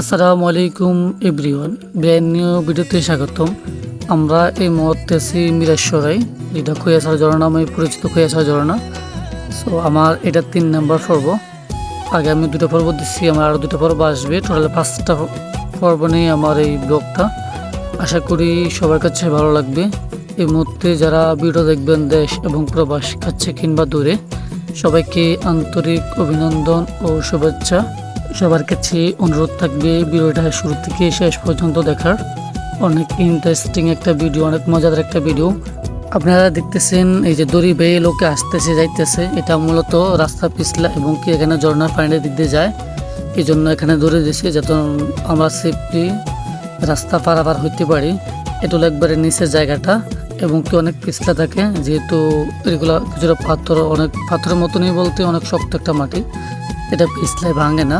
আসসালামু আলাইকুম everyone. Brand new ভিডিওতে স্বাগতম। আমরা এই মুহূর্তে আছি মিরাশ্বরাই যেটা খৈয়াছাড়া ঝর্ণা নামে পরিচিত খৈয়াছাড়া ঝর্ণা। সো আমার এটা তিন নাম্বার পর্ব। আগে আমি দুটো পর্ব দিচ্ছি, আমার আরও দুটো পর্ব আসবে। টোটাল পাঁচটা পর্ব নিয়ে আমার এই ব্লগটা। আশা করি সবার কাছে ভালো লাগবে। এই মুহূর্তে যারা ভিডিও দেখবেন দেশ এবং প্রবাস কাছে কিংবা দূরে, সবাইকে আন্তরিক অভিনন্দন ও শুভেচ্ছা। সবার কাছে অনুরোধ থাকবে ভিডিওটা শুরু থেকে শেষ পর্যন্ত দেখার। অনেক ইন্টারেস্টিং একটা ভিডিও অনেক মজাদার একটা ভিডিও আপনারা দেখতেছেন এই যে দড়ি বেয়ে লোকে আসতেছে, যাইতেছে। এটা মূলত রাস্তা পিছলা এবং কি এখানে ঝর্ণার পানির দিক দিয়ে যায়। এই জন্য এখানে দড়ি দিয়েছে যাতে আমরা সেফলি রাস্তা পারাপার হইতে পারি। এটা হলো একবারে নিচের জায়গাটা এবং কি অনেক পিছলা থাকে। যেহেতু এগুলো কিছুটা পাথর, অনেক পাথরের মতনই বলতে অনেক শক্ত একটা মাটি। এটা পিছলায় ভাঙে না।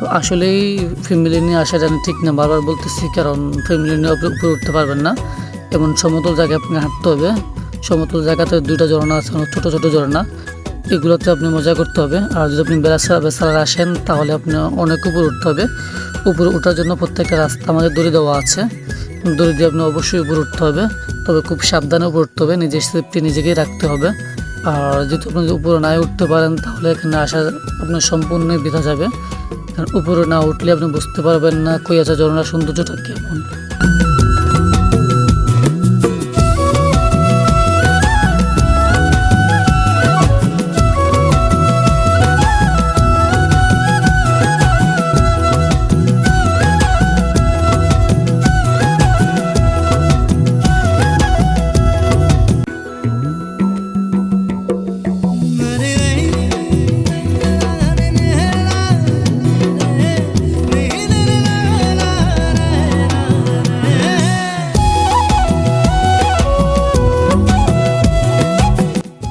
তো আসলেই ফ্যামিলি নিয়ে আসাটা ঠিক না, বারবার বলতেছি, কারণ ফ্যামিলি নিয়ে উপরে উঠতে পারবেন না। এমন সমতল জায়গায় আপনি হাঁটতে হবে। সমতল জায়গাতে দুইটা ঝর্ণা আছে ছোটো ছোটো ঝর্ণা। এগুলোতে আপনি মজা করতে হবে। আর যদি আপনি বেড়াসা বেসালার আসেন, তাহলে আপনি অনেক উপরে উঠতে হবে। উপরে ওঠার জন্য প্রত্যেকটা রাস্তা আমাদের দড়ি দেওয়া আছে। দড়ি দিয়ে আপনি অবশ্যই উপরে উঠতে হবে। তবে খুব সাবধানে উপরে উঠতে হবে। নিজের সেফটি নিজেকেই রাখতে হবে। আর যেহেতু আপনি উপরে নাই উঠতে পারেন, তাহলে এখানে আসা আপনার সম্পূর্ণই বৃথা যাবে। কারণ উপরে না উঠলে আপনি বুঝতে পারবেন না কই আছে ঝর্ণার সৌন্দর্যটা কেমন।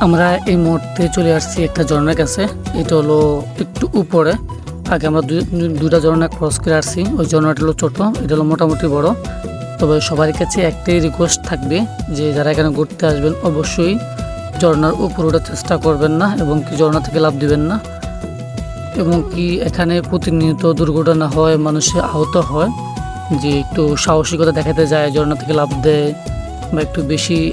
আমরা এই মুহূর্তে চলে আসছি একটা ঝর্ণার কাছে। এটা হলো একটু উপরে। আগে আমরা দুই- দু- ঝর্ণা ক্রস করে আসছি। ওই ঝর্ণাটা হলো ছোট, এটা হলো মোটামুটি বড়। তবে সবার কাছে একটাই রিকোয়েস্ট থাকবে যে যারা এখানে ঘুরতে আসবেন, অবশ্যই ঝর্ণার উপর ওঠার চেষ্টা করবেন না এবং কি ঝর্ণা থেকে লাভ দিবেন না। এবং কি এখানে প্রতিনিয়ত দুর্ঘটনা হয়, মানুষে আহত হয়, যে একটু সাহসিকতা দেখাতে যায়, ঝর্ণা থেকে লাভ দেয় বা একটু বেশি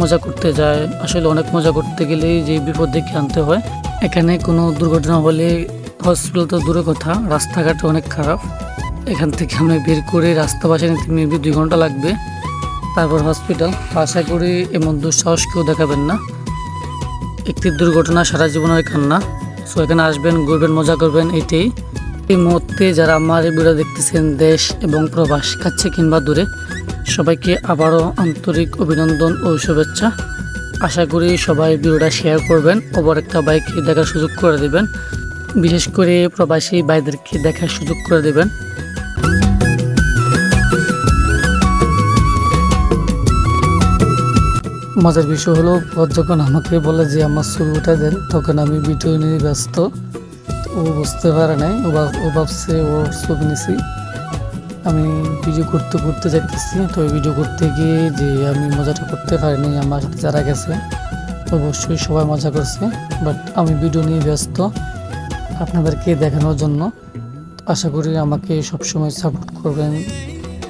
মজা করতে যায়। আসলে অনেক মজা করতে গেলেই যে বিপদ দেখে আনতে হয়। এখানে কোনো দুর্ঘটনা হলে হসপিটাল তো দূরে কথা, রাস্তাঘাট অনেক খারাপ। এখান থেকে আমরা বের করে রাস্তা পাশে নিতে মেবি দুই ঘণ্টা লাগবে। তারপর হসপিটাল আশা করি এমন দুঃসাহস কেউ দেখাবেন না। একটি দুর্ঘটনা সারা জীবনের কান্না। সো এখানে আসবেন, ঘুরবেন, মজা করবেন, এটাই। এই মুহূর্তে যারা আমার এই ভিডিও দেখতেছেন, দেশ এবং প্রবাস, কাছে কিংবা দূরে সবাইকে আবারও আন্তরিক অভিনন্দন ও শুভেচ্ছা। আশা করি সবাই ভিডিওটা শেয়ার করবেন অপর একটা বাইকে দেখার সুযোগ করে দেবেন। বিশেষ করে প্রবাসী ভাইদেরকে দেখার সুযোগ করে দেবেন। মজার বিষয় হলো যখন আমাকে বলে যে, আমার ছবি ছবিটা দেন, তখন আমি ভিডিও নিয়ে ব্যস্ত। ও বুঝতে পারে নাই, ও ভাব- ও ভাবছে ওর ছবি নিছি। আমি ভিডিও করতে করতে যাইতেছি। তো ভিডিও করতে গিয়ে যে আমি মজাটা করতে পারিনি, আমার সাথে যারা গেছে অবশ্যই সবাই মজা করছে। বাট আমি ভিডিও নিয়ে ব্যস্ত আপনাদেরকে দেখানোর জন্য। আশা করি আমাকে সবসময় সাপোর্ট করবেন।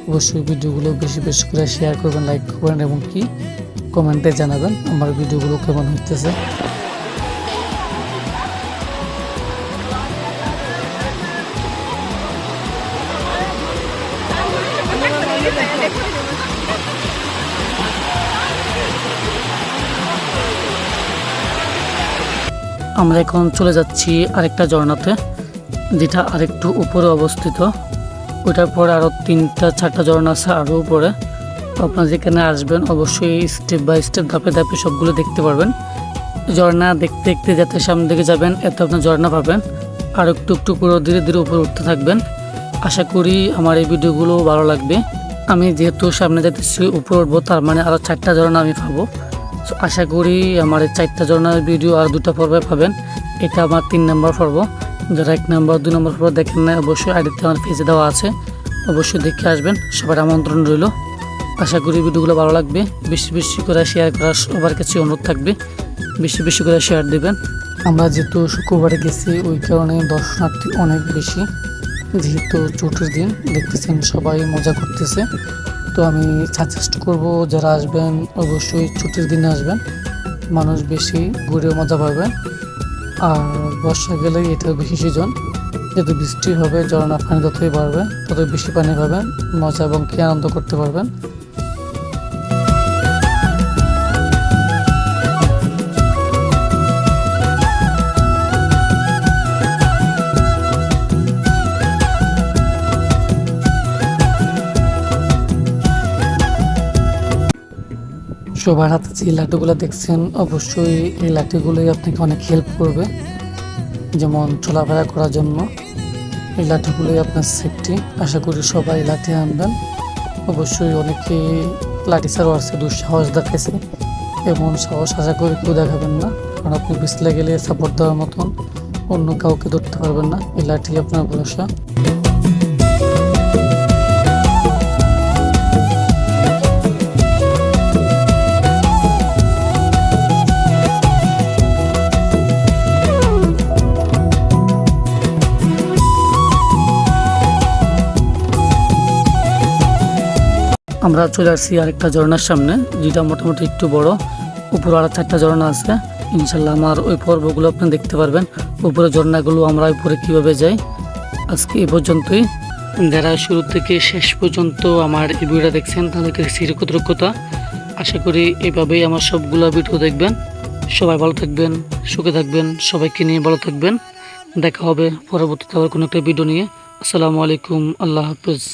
অবশ্যই ভিডিওগুলো বেশি বেশি করে শেয়ার করবেন লাইক করবেন, এবং কি? কমেন্টে জানাবেন আমার ভিডিওগুলো কেমন হইতেছে। আমরা এখন চলে যাচ্ছি আরেকটা ঝর্ণাতে, যেটা আরেকটু উপরে অবস্থিত। ওটার পরে আরও তিনটা, চারটা ঝর্ণা আছে আরও উপরে। আপনারা যেখানে আসবেন, অবশ্যই স্টেপ বাই স্টেপ ধাপে ধাপে সবগুলো দেখতে পারবেন। ঝর্ণা দেখতে দেখতে যাতে সামনে দিকে যাবেন, এত আপনার ঝর্ণা পাবেন। আর একটু একটু করে ধীরে ধীরে উপরে উঠতে থাকবেন। আশা করি আমার এই ভিডিওগুলো ভালো লাগবে। আমি যেহেতু সামনে যাইতেছি উপরে উঠবো তার মানে আরও চারটা ঝর্ণা আমি পাবো। So, আশা করি আমার এই চারটা ঝর্ণার ভিডিও আর দুটো পর্বে পাবেন। এটা আমার তিন নম্বর পর্ব। যারা এক নম্বর দুই নম্বর পর্ব দেখেন না অবশ্যই আইডিতে আমার পেজে দেওয়া আছে। অবশ্যই দেখে আসবেন সবার আমন্ত্রণ রইল। আশা করি ভিডিওগুলো ভালো লাগবে। বেশি বেশি করে শেয়ার করার সবার কাছে অনুরোধ থাকবে। বেশি বেশি করে শেয়ার দেবেন। আমরা যেহেতু শুক্রবারে গেছি ওই কারণে দর্শনার্থী অনেক বেশি। যেহেতু ছুটির দিন, দেখতেছেন সবাই মজা করতেছে। তো আমি সাজেস্ট করব, যারা আসবেন, অবশ্যই ছুটির দিনে আসবেন। মানুষ বেশি ঘুরেও মজা পাবে। আর বর্ষা গেলে এটা বেশি সিজন যত বৃষ্টি হবে, ঝর্ণা পানি যতই বাড়বে তত বেশি পানি পাবেন, মজা এবং কি আনন্দ করতে পারবেন। সবার হাতে যে লাঠুগুলো দেখছেন, অবশ্যই এই লাঠিগুলোই আপনাকে অনেক হেল্প করবে। যেমন চলাফেরা করার জন্য এই লাঠিগুলোই আপনার সেফটি আশা করি সবাই লাঠি আনবেন। অবশ্যই অনেকে লাঠি ছাড়াও আসছে দুঃসাহস দেখাইছে। এমন সাহস আশা করি কেউ দেখাবেন না। কারণ আপনি পিছলে গেলে সাপোর্ট দেওয়ার মতন অন্য কাউকে ধরতে পারবেন না। এই লাঠি আপনার ভরসা। আমরা চলে আসছি আরেকটা ঝর্ণার সামনে, যেটা মোটামুটি একটু বড়। উপরে আর চারটা ঝর্ণা আছে। ইনশাল্লাহ আমার ওই পর্বগুলো আপনি দেখতে পারবেন। উপরে ঝর্ণাগুলো আমরা উপরে কীভাবে যাই, আজকে এ পর্যন্তই। যারা শুরু থেকে শেষ পর্যন্ত আমার এই ভিডিওটা দেখছেন, তাদেরকে কৃতজ্ঞতা আশা করি এভাবেই আমার সবগুলো ভিডিও দেখবেন। সবাই ভালো থাকবেন, সুখে থাকবেন, সবাইকে নিয়ে ভালো থাকবেন। দেখা হবে পরবর্তীতে আবার কোনো একটা ভিডিও নিয়ে। আসসালামু আলাইকুম, আল্লাহ হাফিজ।